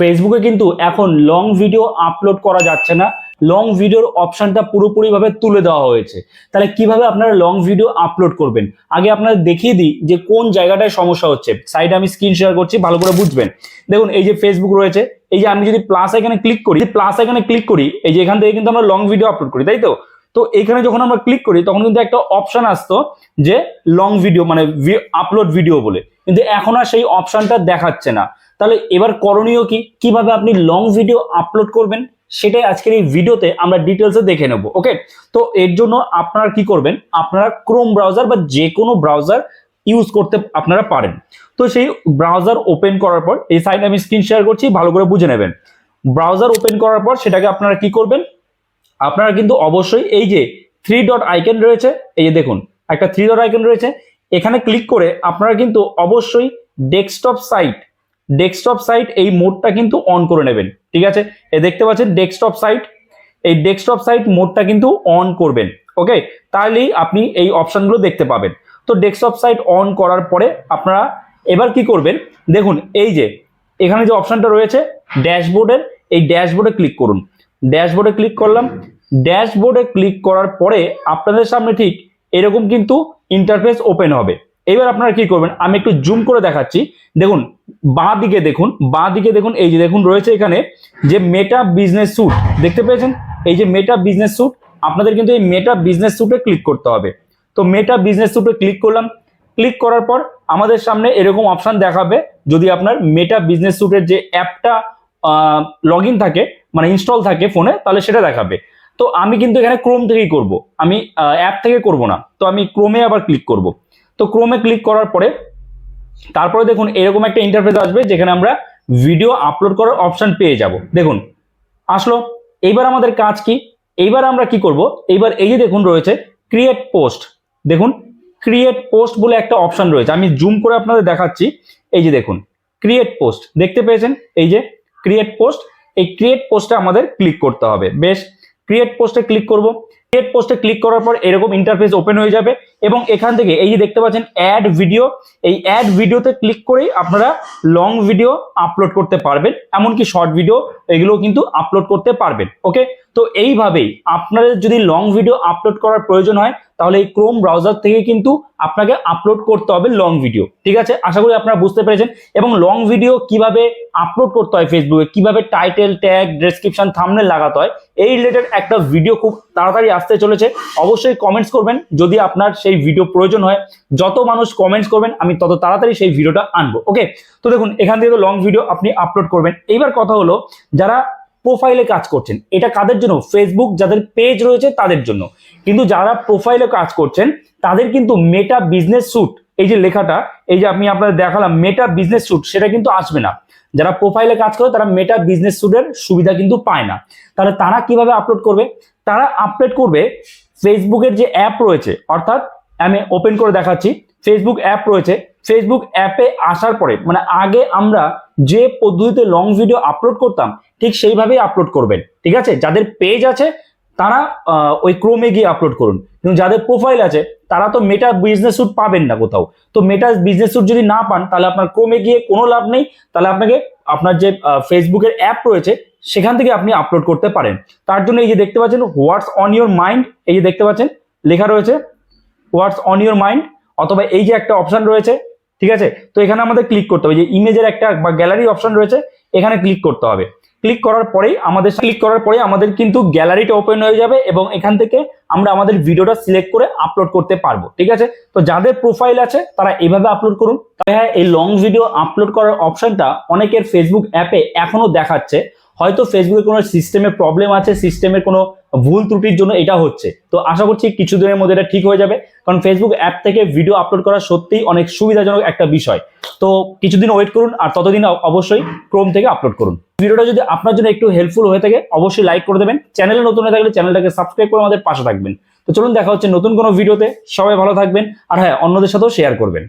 ফেসবুকে কিন্তু এখন লং ভিডিও আপলোড করা যাচ্ছে না। লং ভিডিওর অপশনটা পুরোপুরিভাবে তুলে দেওয়া হয়েছে। তাহলে কীভাবে আপনারা লং ভিডিও আপলোড করবেন? আগে আপনারা দেখিয়ে দিই যে কোন জায়গাটায় সমস্যা হচ্ছে। সাইডে আমি স্ক্রিন শেয়ার করছি, ভালো করে বুঝবেন। দেখুন, এই যে ফেসবুক রয়েছে, এই যে আমি যদি প্লাস এখানে ক্লিক করি প্লাস এখানে ক্লিক করি, এই যে এখান থেকে কিন্তু আমরা লং ভিডিও আপলোড করি, তাই তো? তো এখানে যখন আমরা ক্লিক করি, তখন কিন্তু একটা অপশান আসতো যে লং ভিডিও মানে আপলোড ভিডিও বলে। কিন্তু এখন আর সেই অপশানটা দেখাচ্ছে না। তাহলে এবার করণীয় কি? কীভাবে আপনি লং ভিডিও আপলোড করবেন? সেটাই আজকের এই ভিডিওতে আমরা ডিটেলসে দেখে নেব ওকে তো এর জন্য আপনারা কি করবেন? আপনারা ক্রোম ব্রাউজার বা যে কোনো ব্রাউজার ইউজ করতে আপনারা পারেন। তো সেই ব্রাউজার ওপেন করার পর, এই সাইড আমি স্ক্রিন শেয়ার করছি, ভালো করে বুঝে নেবেন। ব্রাউজার ওপেন করার পর, সেটাকে আপনারা কি করবেন? আপনারা কিন্তু অবশ্যই এই যে থ্রি ডট আইকন রয়েছে, এই যে দেখুন, একটা থ্রি ডট আইকন রয়েছে, এখানে ক্লিক করে আপনারা কিন্তু অবশ্যই ডেস্কটপ সাইট ডেস্কটপ সাইট এই মোডটা কিন্তু অন করে নেবেন, ঠিক আছে? এ দেখতে পাচ্ছেন ডেস্কটপ সাইট এই ডেস্কটপ সাইট মোডটা কিন্তু অন করবেন ওকে তাহলেই আপনি এই অপশানগুলো দেখতে পাবেন। তো ডেস্কটপ সাইট অন করার পরে আপনারা এবার কি করবেন? দেখুন, এই যে, এখানে যে অপশানটা রয়েছে ড্যাশবোর্ডের এই ড্যাশবোর্ডে ক্লিক করুন। ড্যাশবোর্ডে ক্লিক করলাম। ড্যাশবোর্ডে ক্লিক করার পরে আপনাদের সামনে ঠিক এরকম কিন্তু ইন্টারফেস ওপেন হবে। এবার আপনারা কি করবেন? আমি একটু জুম করে দেখাচ্ছি। দেখুন, বাঁ দিকে দেখুন, বাঁ দিকে দেখুন, এই যে দেখুন রয়েছে এখানে যে মেটা বিজনেস স্যুট দেখতে পেয়েছেন? এই যে মেটা বিজনেস স্যুট আপনাদের কিন্তু এই মেটা বিজনেস স্যুটে ক্লিক করতে হবে। তো মেটা বিজনেস স্যুটে ক্লিক করলাম। ক্লিক করার পর আমাদের সামনে এরকম অপশান দেখাবে। যদি আপনার মেটা বিজনেস স্যুটের যে অ্যাপটা লগ থাকে মানে ইনস্টল থাকে ফোনে তাহলে সেটা দেখাবে। তো আমি কিন্তু এখানে ক্রোম থেকেই করব। আমি অ্যাপ থেকে করব না। তো আমি ক্রোমে আবার ক্লিক করব। তো ক্রোমে ক্লিক করার পরে, তারপরে দেখুন এরকম একটা ইন্টারফেস আসবে, যেখানে আমরা ভিডিও আপলোড করার অপশন পেয়ে যাব। দেখুন, আসলো। এইবার আমাদের কাজ কি? এইবার আমরা কি করব? এইবার এই যে দেখুন রয়েছে ক্রিয়েট পোস্ট দেখুন ক্রিয়েট পোস্ট বলে একটা অপশন রয়েছে। আমি জুম করে আপনাদের দেখাচ্ছি। এই যে দেখুন ক্রিয়েট পোস্ট দেখতে পেয়েছেন? এই যে ক্রিয়েট পোস্ট এই ক্রিয়েট পোস্টে আমাদের ক্লিক করতে হবে। বেশ ক্রিয়েট পোস্টে ক্লিক করব। ক্রিয়েট পোস্টে ক্লিক করার পর এরকম ইন্টারফেস ওপেন হয়ে যাবে এবং এখান থেকে এই যে দেখতে পাচ্ছেন অ্যাড ভিডিও এই অ্যাড ভিডিওতে ক্লিক করেই আপনারা লং ভিডিও আপলোড করতে পারবেন। এমনকি শর্ট ভিডিও এগুলো কিন্তু আপলোড করতে পারবেন। ওকে তো এইভাবেই আপনাদের যদি লং ভিডিও আপলোড করার প্রয়োজন হয়, তাহলে এই ক্রোম ব্রাউজার থেকে কিন্তু আপনাকে আপলোড করতে হবে লং ভিডিও ঠিক আছে? আশা করি আপনারা বুঝতে পেরেছেন। এবং লং ভিডিও কীভাবে আপলোড করতে হয় ফেসবুকে কীভাবে টাইটেল ট্যাগ ডেসক্রিপশন থামনেল লাগাতে হয়? এই রিলেটেড একটা ভিডিও খুব তাড়াতাড়ি আসতে চলেছে। অবশ্যই কমেন্টস করবেন। যদি আপনার সেই ভিডিও প্রয়োজন হয়, যত মানুষ কমেন্টস করবেন, আমি তত তাড়াতাড়ি সেই ভিডিওটা আনব। ওকে তো দেখুন, এখান থেকে তো লং ভিডিও আপনি আপলোড করবেন। এইবার কথা হলো, যারা প্রোফাইলে কাজ করছেন। এটা কাদের জন্য? ফেসবুক যাদের পেজ রয়েছে তাদের জন্য। কিন্তু যারা প্রোফাইলে কাজ করছেন, তাদের কিন্তু মেটা বিজনেস স্যুট এই যে লেখাটা, এই যে আমি আপনাদের দেখালাম মেটা বিজনেস স্যুট সেটা কিন্তু আসবে না। যারা প্রোফাইলে কাজ করে, তারা মেটা বিজনেস স্যুটের সুবিধা কিন্তু পায় না। তাহলে তারা কীভাবে আপলোড করবে? তারা আপলোড করবে ফেসবুকের যে অ্যাপ রয়েছে, অর্থাৎ আমি ওপেন করে দেখাচ্ছি ফেসবুক অ্যাপ রয়েছে ফেসবুক অ্যাপে আসার পরে মানে আগে আমরা যে পদ্ধতিতে লং ভিডিও আপলোড করতাম, ঠিক সেইভাবেই আপলোড করবেন, ঠিক আছে? যাদের পেজ আছে, তারা ওই ক্রোমে গিয়ে আপলোড করুন। কিন্তু যাদের প্রোফাইল আছে, তারা তো মেটা বিজনেস স্যুট পাবেন না কোথাও। তো মেটা বিজনেস স্যুট যদি না পান, তাহলে আপনার ক্রোমে গিয়ে কোনো লাভ নেই। তাহলে আপনাকে আপনার যে ফেসবুকের অ্যাপ রয়েছে, সেখান থেকে আপনি আপলোড করতে পারেন। তার জন্য এই যে দেখতে পাচ্ছেন হোয়াটস অন ইউর মাইন্ড এই যে দেখতে পাচ্ছেন, লেখা রয়েছে হোয়াটস অন ইউর মাইন্ড অথবা এই যে একটা অপশন রয়েছে ঠিক আছে? তো এখানে আমাদের ক্লিক করতে হবে। যে ইমেজের একটা বা গ্যালারি অপশন রয়েছে, এখানে ক্লিক করতে হবে। ক্লিক করার পরেই আমাদের ক্লিক করার পরে আমাদের কিন্তু গ্যালারিটা ওপেন হয়ে যাবে এবং এখান থেকে আমরা আমাদের ভিডিওটা সিলেক্ট করে আপলোড করতে পারব। ঠিক আছে? তো যাদের প্রোফাইল আছে, তারা এভাবে আপলোড করুন। তবে হ্যাঁ এই লং ভিডিও আপলোড করার অপশনটা অনেকের ফেসবুক অ্যাপে এখনও দেখাচ্ছে। হয়তো ফেসবুকে কোনো সিস্টেমে প্রবলেম আছে সিস্টেমের কোনো ভুল ত্রুটির জন্য এটা হচ্ছে। তো আশা করছি কিছুদিনের মধ্যে এটা ঠিক হয়ে যাবে। কারণ ফেসবুক অ্যাপ থেকে ভিডিও আপলোড করা সত্যিই অনেক সুবিধাজনক একটা বিষয়। তো কিছুদিন ওয়েট করুন আর ততদিন অবশ্যই ক্রোম থেকে আপলোড করুন। ভিডিওটা যদি আপনার জন্য একটু হেল্পফুল হয়ে থাকে, অবশ্যই লাইক করে দেবেন। চ্যানেলে নতুন হয়ে থাকলে চ্যানেলটাকে সাবস্ক্রাইব করে আমাদের পাশে থাকবেন। তো চলুন দেখা হচ্ছে নতুন কোনো ভিডিওতে সবাই ভালো থাকবেন। আর হ্যাঁ অন্যদের সাথেও শেয়ার করবেন।